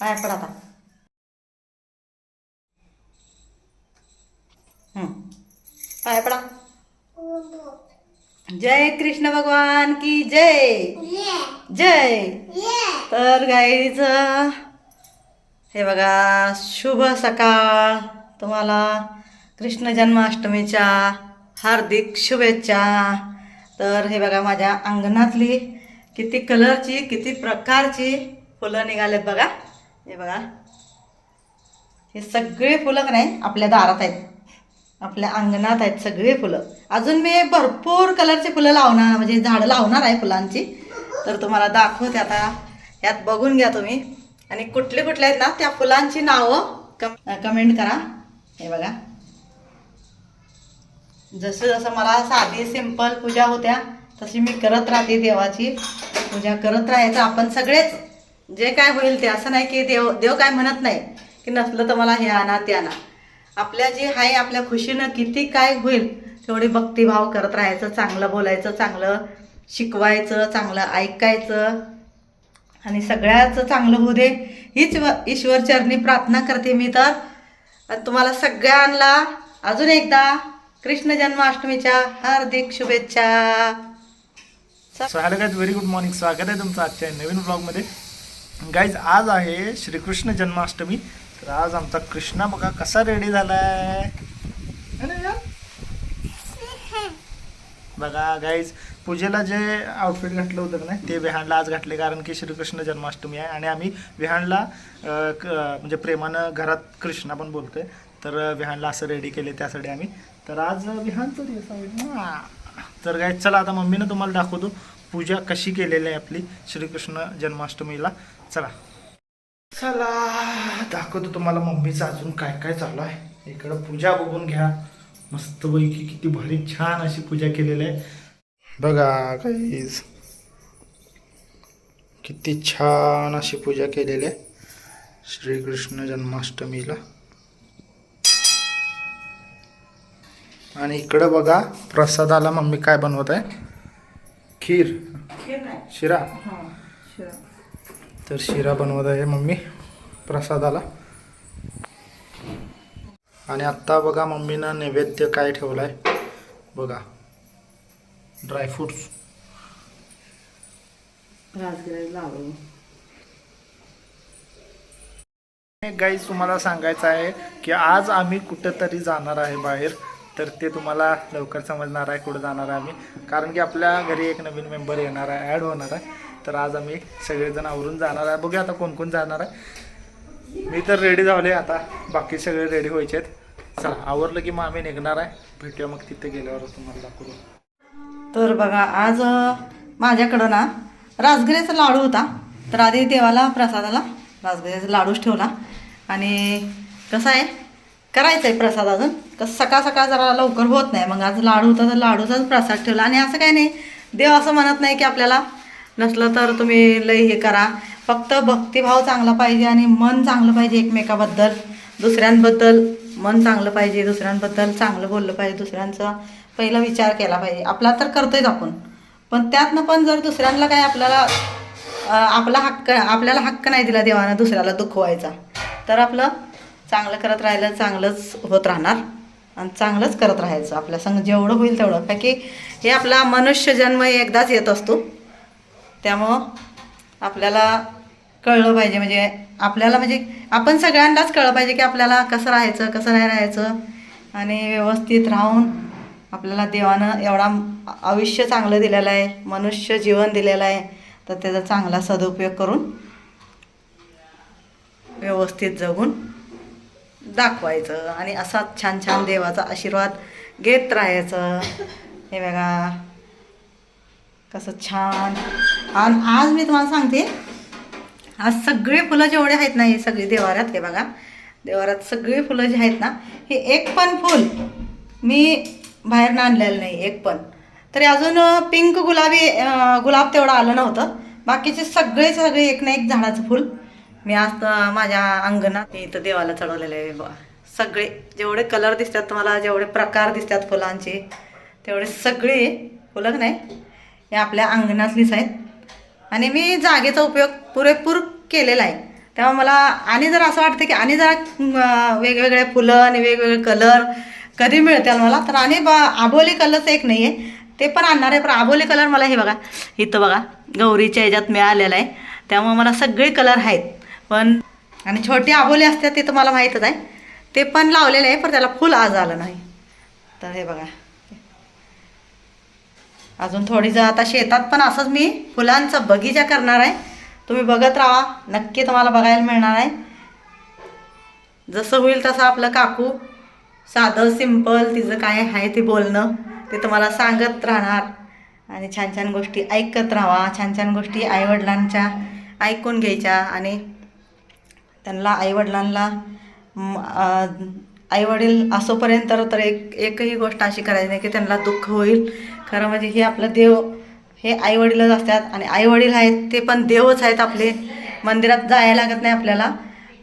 पाय पड आता. हं. पडा. जय कृष्ण भगवान की जय. जय. तर गाईच हे बघा शुभ सकाळ. तुम्हाला कृष्ण जन्माष्टमीच्या हार्दिक शुभेच्छा. तर हे बघा माझ्या अंगणातली किती कलरची किती प्रकारची फुलं निघालेत बघा. हे बघा. हे सगळे फुलं नाही आपल्या दारात आहेत. आपल्या अंगणात आहेत सगळे फुलं. अजून मी भरपूर कलरची फुलं लावणार म्हणजे झाडं लावणार आहे फुलांची. तर तुम्हाला दाखवते आता. यात बघून घ्या तुम्ही. आणि कुठले कुठले आहेत ना त्या फुलांची नावं कम कमेंट करा. हे बघा. जसं जसं मला साधी सिंपल पूजा होत्या तशी मी करत राहते देवाची. पूजा करत राहायचं आपण सगळेच. जे काय होईल ते असं नाही की देव देव काय म्हणत नाही की नसलं तर मला हे आणा ते आणा. आपल्या जे आहे आपल्या खुशीनं किती काय होईल तेवढी भक्तिभाव करत राहायचं चांगलं बोलायचं चांगलं शिकवायचं चांगलं ऐकायचं. आणि सगळ्याचं चांगलं होऊ दे हीच ईश्वरचरणी प्रार्थना करते मी तर. तुम्हाला सगळ्यांना अजून एकदा कृष्ण जन्माष्टमीच्या हार्दिक शुभेच्छा. So hello guys very good morning. स्वागत आहे तुमचं आजच्या नवीन ब्लॉगमध्ये. गाईज आज आहे श्रीकृष्ण जन्माष्टमी. तर आज आमचा कृष्णा बघा कसा रेडी झालाय. ना यार? बघा गाईज पूजेला जे आउटफिट घातलं होतं का नाही ते विहानला आज घातले कारण की श्रीकृष्ण जन्माष्टमी आहे. आणि आम्ही विहानला क- म्हणजे प्रेमानं घरात कृष्णा पण बोलतोय. तर विहानला असं रेडी केले त्यासाठी आम्ही. तर आज विहानचं दिवस आहे ना तर गाय चला आता मम्मीनं तुम्हाला दाखवतो. पूजा कशी केलेली आहे आपली श्रीकृष्ण जन्माष्टमीला. चला. चला दाखवतो तुम्हाला मम्मीचं अजून काय काय चालू आहे. इकडं पूजा बघून घ्या. मस्तपैकी किती भारी छान अशी पूजा केलेली आहे. बघा काहीच किती छान अशी पूजा केलेली आहे. श्रीकृष्ण जन्माष्टमीला. आणि इकडं बघा प्रसादाला मम्मी काय बनवत आहे? खीर. शिरा. तर शिरा बनवत आहे मम्मी प्रसादाला. आणि आत्ता बघा मम्मीनं नैवेद्य काय ठेवलाय. बघा. ड्रायफ्रुट्स गाईज तुम्हाला सांगायचं आहे की आज आम्ही कुठेतरी जाणार आहे बाहेर. तर ते तुम्हाला लवकर समजणार आहे कुठं जाणार आहे आम्ही. कारण की आपल्या घरी एक नवीन मेंबर येणार आहे ॲड होणार आहे. तर आज आम्ही सगळेजण आवरून जाणार आहे. बघूया आता कोण कोण जाणार आहे. मी तर रेडी झाले आता. बाकी सगळे रेडी व्हायचे आहेत. चला आवरलं की मग आम्ही निघणार आहे. भेटूया मग तिथे गेल्यावर तुम्हाला दाखवू तर बघा आज माझ्याकडं ना राजगिऱ्याचा लाडू होता. तर आधी देवाला प्रसादाला राजगिऱ्याचा लाडूच ठेवला. आणि कसं आहे करायचं आहे प्रसाद अजून. कसं सकाळ सकाळ जरा लवकर होत नाही. मग आज लाडू होता तर लाडूचाच प्रसाद ठेवला. आणि असं काही नाही. देव असं म्हणत नाही की आपल्याला नसलं तर तुम्ही लई हे करा. फक्त भक्तिभाव चांगला पाहिजे आणि मन चांगलं पाहिजे एकमेकाबद्दल. दुसऱ्यांबद्दल मन चांगलं पाहिजे दुसऱ्यांबद्दल चांगलं बोललं पाहिजे दुसऱ्यांचा पहिला विचार केला पाहिजे. आपला तर करतोयच आपण. पण त्यातनं पण जर दुसऱ्यांना काय आपल्याला आपला हक्क आपल्याला हक्क नाही दिला देवानं दुसऱ्याला दुखवायचा तर आपलं चांगलं करत राहिलं चांगलंच होत राहणार. आणि चांगलंच करत राहायचं आपल्या संग जेवढं होईल तेवढं. का की हे आपला मनुष्य जन्म एकदाच येत असतो. त्यामुळं आपल्याला कळलं पाहिजे. म्हणजे आपल्याला म्हणजे आपण सगळ्यांनाच कळलं पाहिजे की आपल्याला कसं राहायचं कसं नाही राहायचं. आणि व्यवस्थित राहून आपल्याला देवानं एवढा आयुष्य चांगलं दिलेलं आहे मनुष्य जीवन दिलेलं आहे तर त्याचा चांगला सदुपयोग करून व्यवस्थित जगून दाखवायचं आणि असाच छान छान देवाचा आशीर्वाद घेत राहायचं. हे बघा. कसं छान. आणि आज मी तुम्हाला सांगते आज सगळे फुलं जेवढे आहेत ना हे सगळी देवाऱ्यात हे बघा. देवारात सगळी फुलं जी आहेत ना हे एक पण फुल मी बाहेरनं आणलेलं नाही एक पण. तरी अजून पिंक गुलाबी गुलाब तेवढं आलं नव्हतं. बाकीचे सगळे सगळे एक ना एक झाडाचं फुल मी आज तर माझ्या अंगणात मी इथं देवाला चढवलेलं आहे बघा. सगळे जेवढे कलर दिसतात तुम्हाला जेवढे प्रकार दिसतात फुलांचे तेवढे सगळे फुलं नाही हे आपल्या अंगणातलीच आहेत. आणि मी जागेचा उपयोग पुरेपूर केलेला आहे. तेव्हा मला आणि जर असं वाटतं की आणि जरा वेगवेगळे फुलं आणि वेगवेगळे कलर कधी मिळतील मला तर आणि बा आबोली कलरचं एक नाही आहे ते पण आणणार आहे पण आबोली कलर मला हे बघा इथं बघा गौरीच्या ह्याच्यात मिळालेला आहे. त्यामुळे मला सगळे कलर आहेत. पण आणि छोटी आबोली असतात ते तर मला माहीतच आहे. ते पण लावलेले आहे पण त्याला फुल आज आलं नाही. तर हे बघा. अजून थोडी जर आता शेतात पण असंच मी फुलांचा बगीचा करणार आहे. तुम्ही बघत राहा नक्की तुम्हाला बघायला मिळणार आहे. जसं होईल तसं आपलं काकू साधं सिंपल तिचं काय आहे ते बोलणं ते तुम्हाला सांगत राहणार. आणि छान छान गोष्टी ऐकत राहा छान छान गोष्टी आईवडिलांच्या ऐकून घ्यायच्या आणि त्यांना आईवडिलांना आईवडील असोपर्यंत तर तर एक एकही गोष्ट अशी करायची नाही की त्यांना दुःख होईल. खरं म्हणजे हे आपलं देव हे आईवडीलच असतात आणि आईवडील आहेत ते पण देवच आहेत आपले. मंदिरात जायला लागत नाही आपल्याला.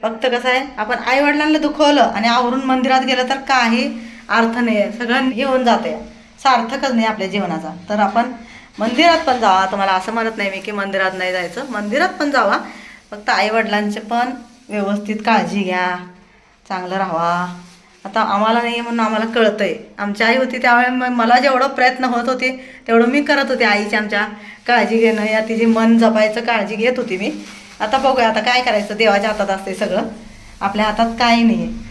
फक्त कसं आहे आपण आईवडिलांना दुखवलं आणि आवरून मंदिरात गेलं तर काही अर्थ नाही आहे सगळं येऊन जाते सार्थकच नाही आपल्या जीवनाचा. तर आपण मंदिरात पण जावा. तुम्हाला असं म्हणत नाही मी की मंदिरात नाही जायचं. मंदिरात पण जावा. फक्त आईवडिलांचे पण व्यवस्थित काळजी घ्या. चांगलं राहा आता आम्हाला नाही म्हणून आम्हाला कळतंय. आमची आई होती त्यावेळी मला जेवढं प्रयत्न होत होते तेवढं मी करत होते आईची आमच्या काळजी घेणं. या तिची मन जपायचं काळजी घेत होती मी. आता बघूया आता काय करायचं? देवाच्या हातात असते सगळं. आपल्या हातात काही नाही आहे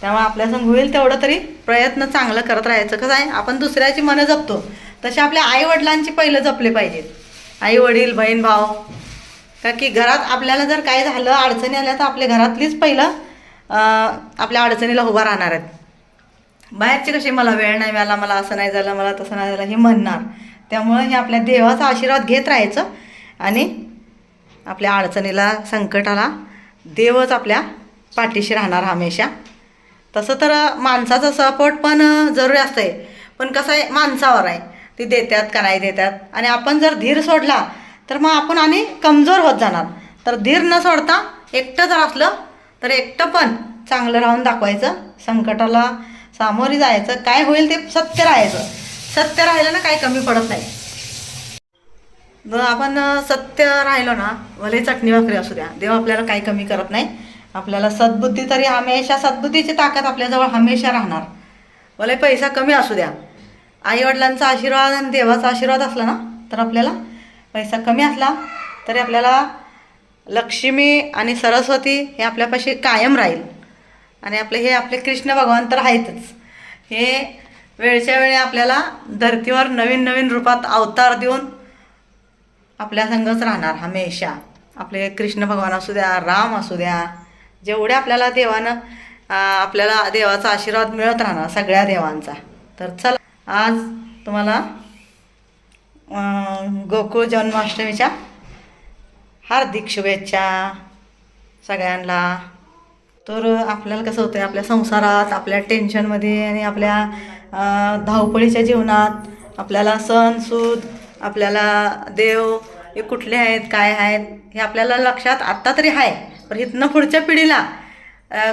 त्यामुळे आपल्या होईल तेवढं तरी प्रयत्न चांगलं करत राहायचं. कसं आहे? आपण दुसऱ्याची मनं जपतो. तसे आपल्या आईवडिलांची पहिलं जपले पाहिजेत. आई वडील बहीण भाऊ का की घरात आपल्याला जर काय झालं अडचणी आल्या तर आपल्या घरातलीच पहिलं आपल्या अडचणीला उभा राहणार आहेत. बाहेरचे कसे मला वेळ नाही मिळाला मला असं नाही झालं मला तसं नाही झालं हे म्हणणार. त्यामुळं हे आपल्या देवाचा आशीर्वाद घेत राहायचं आणि आपल्या अडचणीला संकटाला देवच आपल्या पाठीशी राहणार हमेशा. तसं तर माणसाचा सपोर्ट पण जरुरी आहे पण कसं आहे माणसावर आहे. ती देतात का नाही देतात आणि आपण जर धीर सोडला तर मग आपण आणि कमजोर होत जाणार. तर धीर न सोडता एकटं जर असलं तर एकटं पण चांगलं राहून दाखवायचं. संकटाला सामोरी जायचं. काय होईल ते सत्य राहायचं. सत्य राहिलं ना काही कमी पडत नाही. जर आपण सत्य राहिलो ना भले चटणी भाकरी असू द्या देव आपल्याला काही कमी करत नाही. आपल्याला सद्बुद्धी तरी हमेशा सद्बुद्धीची ताकद आपल्याजवळ हमेशा राहणार. भले पैसा कमी असू द्या. आईवडिलांचा आशीर्वाद आणि देवाचा आशीर्वाद असला ना तर आपल्याला पैसा कमी असला तरी आपल्याला लक्ष्मी आणि सरस्वती हे आपल्यापाशी कायम राहील. आणि आपले हे आपले कृष्ण भगवान तर आहेतच. हे वेळच्या वेळी आपल्याला धर्तीवर नवीन नवीन रूपात अवतार देऊन आपल्या संगच राहणार हमेशा. आपले कृष्ण भगवान असू द्या राम असू द्या जेवढे आपल्याला देवानं आपल्याला देवाचा आशीर्वाद मिळत राहणार सगळ्या देवांचा. तर चला आज तुम्हाला गोकुळ जन्माष्टमीच्या हार्दिक शुभेच्छा सगळ्यांना. तर आपल्याला कसं होतं आपल्या संसारात आपल्या टेन्शनमध्ये आणि आपल्या धावपळीच्या जीवनात आपल्याला सण सूद आपल्याला देव हे कुठले आहेत काय आहेत हे आपल्याला लक्षात आत्ता तरी आहे. पण इथनं पुढच्या पिढीला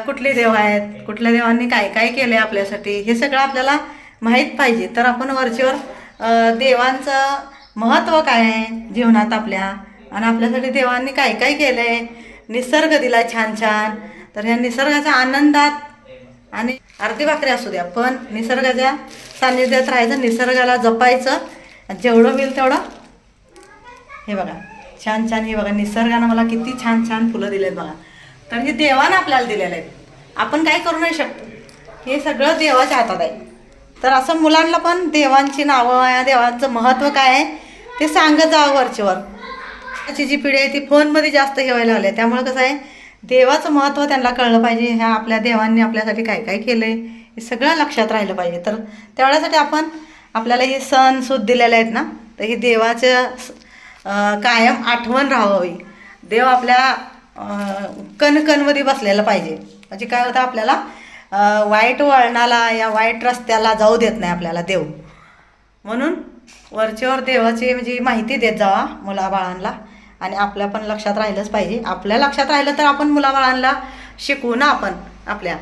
कुठले देव आहेत कुठल्या देवांनी काय काय केलं आहे आपल्यासाठी हे सगळं आपल्याला माहीत पाहिजे. तर आपण वरचेवर देवांचं महत्त्व काय आहे जीवनात आपल्या? आणि आपल्यासाठी देवांनी काय काय केलं आहे निसर्ग दिला छान छान. तर ह्या निसर्गाच्या आनंदात आणि अर्धी भाकरी असू द्या पण निसर्गाच्या सान्निध्यात राहायचं निसर्गाला जपायचं. जेवढं होईल तेवढं. हे बघा छान छान हे बघा निसर्गानं मला किती छान छान फुलं दिलेत बघा. तर हे देवानं आपल्याला दिलेलं आहे. आपण काय करू नाही शकतो. हे सगळं देवाच्या हातात आहे. तर असं मुलांना पण देवांची नावं देवांचं महत्त्व काय आहे ते सांगत जावं वरचेवर. आजची जी पिढी आहे ती फोनमध्ये जास्त हे व्हायला लागली त्यामुळे कसं आहे देवाचं महत्त्व त्यांना कळलं पाहिजे. ह्या आपल्या देवांनी आपल्यासाठी काय काय केलं आहे हे सगळं लक्षात राहिलं पाहिजे. तर तेवढ्यासाठी आपण आपल्याला हे सण सूद दिलेले आहेत ना तर हे देवाचं कायम आठवण राहावी. देव आपल्या कणकणमध्ये बसलेला पाहिजे. म्हणजे काय होतं आपल्याला वाईट वळणाला या वाईट रस्त्याला जाऊ देत नाही आपल्याला देव. म्हणून वरचेवर देवाची म्हणजे माहिती देत जावा मुलाबाळांना. आणि आपल्या पण लक्षात राहिलंच पाहिजे. आपल्या लक्षात राहिलं तर आपण मुलाबाळांना शिकवू ना आपण आपल्या.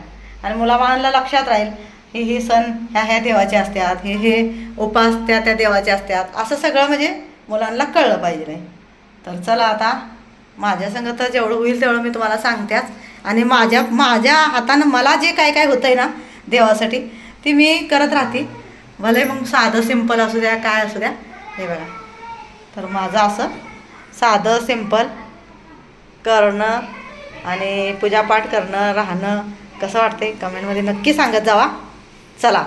आणि मुलाबाळांना लक्षात राहील हे हे सण ह्या ह्या देवाचे असतात. हे हे उपास त्या त्या देवाचे असतात. असं सगळं म्हणजे मुलांना कळलं पाहिजे. नाही तर चला आता माझ्या संग तर जेवढं होईल तेवढं मी तुम्हाला सांगतेच. आणि माझ्या माझ्या हातानं मला जे काय काय होतंय ना देवासाठी ती मी करत राहते. भले मग साधं सिंपल असू द्या काय असू द्या. हे बघा. तर माझं असं साधं सिंपल करणं आणि पूजापाठ करणं राहणं कसं वाटतंय? कमेंटमध्ये नक्की सांगत जावा. चला.